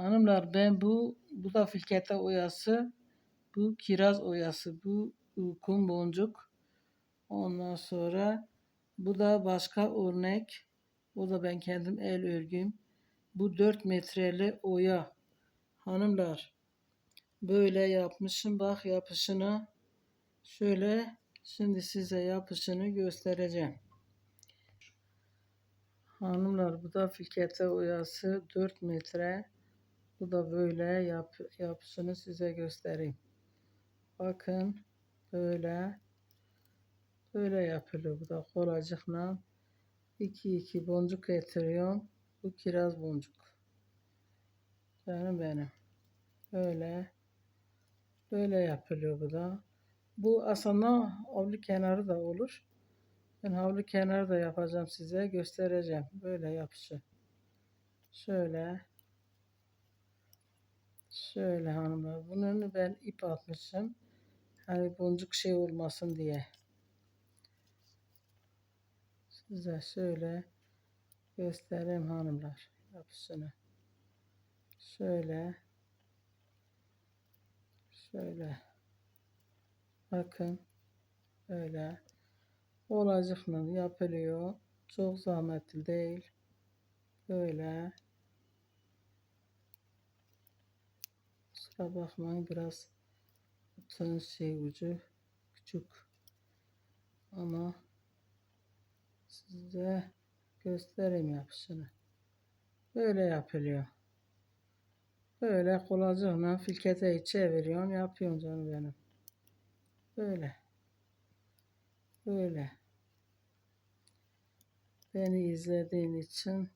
Hanımlar ben bu bu da filkete oyası. Bu kiraz oyası. Bu kum boncuk. Ondan sonra bu da başka örnek. O da ben kendim el örgüm. Bu 4 metreli oya. Hanımlar böyle yapmışım. Bak yapışını. Şöyle şimdi size yapışını göstereceğim. Hanımlar bu da filkete oyası 4 metre. Bu da böyle yap, yapısını size göstereyim. Bakın böyle böyle yapılıyor. Bu da kolacıkla 2 2 boncuk getiriyorum. Bu kiraz boncuk. Canım benim. Böyle böyle yapılıyor bu da. Bu aslında havlu kenarı da olur. Ben havlu kenarı da yapacağım size göstereceğim. Böyle yapışı. Şöyle. Şöyle hanımlar. Bunun ben ip atmışım. Hani boncuk şey olmasın diye. Size şöyle göstereyim hanımlar yapısını. Şöyle. Şöyle. Bakın. Böyle. Olacakla yapılıyor. Çok zahmetli değil. Böyle. Kusura bakmayın biraz bütün şey ucu küçük. Ama size göstereyim yapışını. Böyle yapılıyor. Böyle kolacıkla filketeyi çeviriyorsun yapıyorsun canım benim. Böyle. Böyle. Beni izlediğin için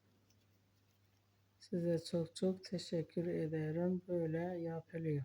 size çok çok teşekkür ederim. Böyle yapılıyor.